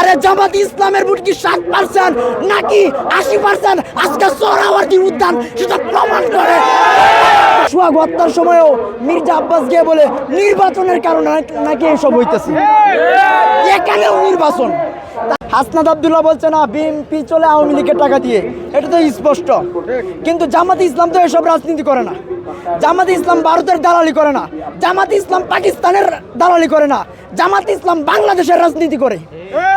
আরে জামাত ইসলামের ভোট কি ষাট পার্সেন্ট নাকি আশি পার্সেন্ট আজকে সোহরাওয়ার্দী উদ্যান সেটা প্রমাণ করে। সোহাগ হত্যার সময়ও মির্জা আব্বাস গিয়ে বলে, নির্বাচনের কারণে নাকি- এসব হইতেছে? এখানেও নির্বাচন। হাসনাদ আবদুল্লাহ বলছে, না বিএনপি চলে আওয়ামী লীগের টাকা দিয়ে। এটা তো স্পষ্ট। কিন্তু জামাত ইসলাম তো এসব রাজনীতি করে না। জামাত ইসলাম ভারতের দালালি করে না। জামাত ইসলাম পাকিস্তানের দালালি করে না। জামাত ইসলাম বাংলাদেশের রাজনীতি করে।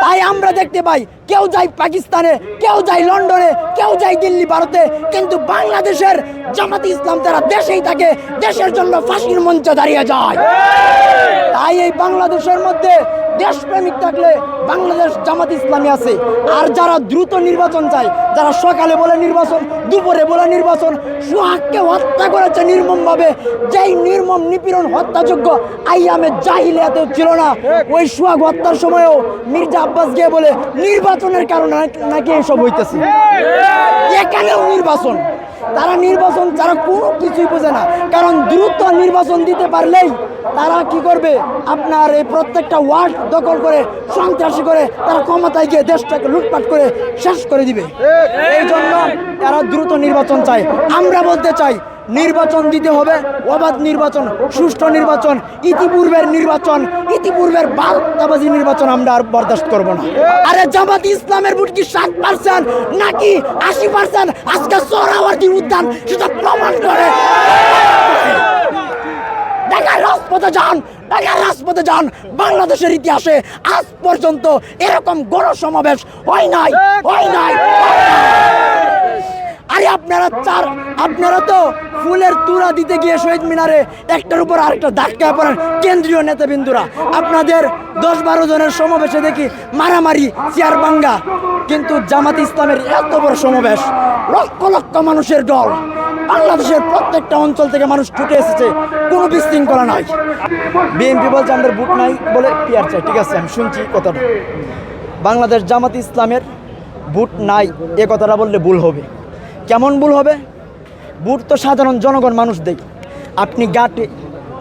তাই আমরা দেখতে পাই, কেউ যায় পাকিস্তানে, কেউ যায় লন্ডনে, কেউ যায় দিল্লি, ভারতে। কিন্তু বাংলাদেশের জামাত ইসলাম তারা দেশেই থাকে, দেশের জন্য ফাঁসির মঞ্চে দাঁড়িয়ে যায়। তাই এই বাংলাদেশের মধ্যে দেশপ্রেমিক থাকলে বাংলাদেশ জামাত ইসলামী আছে। আর যারা দ্রুত নির্বাচন চায় যারা সকালে বলে নির্বাচন দুপুরে বলে নির্বাচন সুহাগকে হত্যা করেছে নির্মমভাবে। যেই নির্মম নিপীড়ন হত্যাযোগ্য আইয়ামে জাহিলিয়াতেও ছিল না। ওই সুহাগ হত্যার সময়ও মির্জা আব্বাস গিয়ে বলে নির্বাচনের কারণে নাকি- নাকি এসব হইতেছে। এখানেও নির্বাচন। তারা নির্বাচন তারা কোনো কিছুই বোঝে না। কারণ দ্রুত নির্বাচন দিতে পারলেই তারা কি করবে? আপনার এই প্রত্যেকটা ওয়ার্ড দখল করে সন্ত্রাসী করে তারা ক্ষমতায় গিয়ে দেশটাকে লুটপাট করে শেষ করে দিবে। এই জন্য তারা দ্রুত নির্বাচন চায়। আমরা বলতে চাই নির্বাচন দিতে হবে, অবাধ নির্বাচন, সুষ্ঠু নির্বাচন, ইতিপূর্বের নির্বাচন, ইতিপূর্বের বার্তাবাজি নির্বাচন আমরা আর বরদাস্ত করব না। আরে জামাত ইসলামের ভোট কি ষাট পার্সেন্ট নাকি আশি পার্সেন্ট আজকে সোহরাওয়ার্দী উদ্যান? সেটা প্রমাণ করে। ঢাকার রাজপথে যান ঢাকার রাজপথে যান। বাংলাদেশের ইতিহাসে আজ পর্যন্ত এরকম গণসমাবেশ হয় নাই হয় নাই হয় নাই। আরে আপনারা চার আপনারা তো ফুলের তুরা দিতে গিয়ে শহীদ মিনারে একটার উপর আরেকটা ধাক্কা পড়েন কেন্দ্রীয় নেতাবিন্দুরা। আপনাদের দশ বারো জনের সমাবেশে দেখি মারামারি, চেয়ার বাঙ্গা কিন্তু জামাত ইসলামের এত বড় সমাবেশ, লক্ষ লক্ষ মানুষের দল। বাংলাদেশের প্রত্যেকটা অঞ্চল থেকে মানুষ ছুটে এসেছে, কোনো বিশৃঙ্খলা নাই। বিএনপি বলছে আমাদের বুট নাই বলে পিয়ার চাই। ঠিক আছে, আমি শুনছি কথাটা। বাংলাদেশ জামাত ইসলামের বুট নাই, এ কথাটা বললে ভুল হবে। কেমন ভুল হবে? বুট তো সাধারণ জনগণ মানুষ দেয় আপনি গাটে,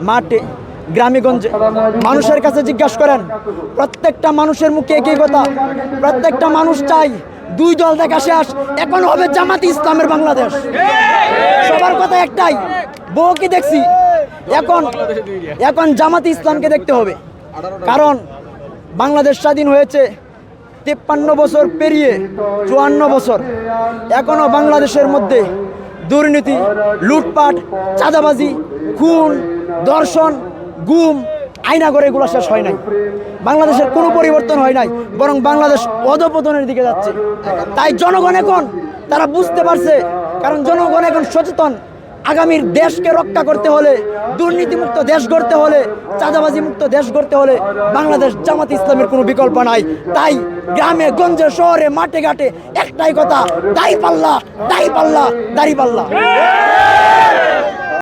মাঠে, গ্রামেগঞ্জে মানুষের কাছে জিজ্ঞাসা করেন, প্রত্যেকটা মানুষের মুখে একই কথা, প্রত্যেকটা মানুষ চাই দুই দল দেখা শেষ, এখন হবে জামাত ইসলামের বাংলাদেশ। সবার কথা একটাই, বউ কি দেখছি? এখন এখন জামাত ইসলামকে দেখতে হবে। কারণ বাংলাদেশ স্বাধীন হয়েছে তেপ্পান্ন বছর পেরিয়ে চুয়ান্ন বছর এখনও বাংলাদেশের মধ্যে দুর্নীতি, লুটপাট, চাঁদাবাজি, খুন দর্শন গুম আইনা করে এগুলো শেষ হয় নাই। বাংলাদেশের কোনো পরিবর্তন হয় নাই, বরং বাংলাদেশ অধপতনের দিকে যাচ্ছে। তাই জনগণ এখন, তারা বুঝতে পারছে, কারণ জনগণ এখন সচেতন। আগামীর দেশকে রক্ষা করতে হলে, দুর্নীতিমুক্ত দেশ গড়তে হলে চাঁদাবাজি মুক্ত দেশ গড়তে হলে বাংলাদেশ জামাত ইসলামের কোনো বিকল্প নাই। তাই গ্রামে, গঞ্জে, শহরে, মাঠে, ঘাটে একটাই কথা দাই পাল্লা দাই পাল্লা দাড়ি পাল্লা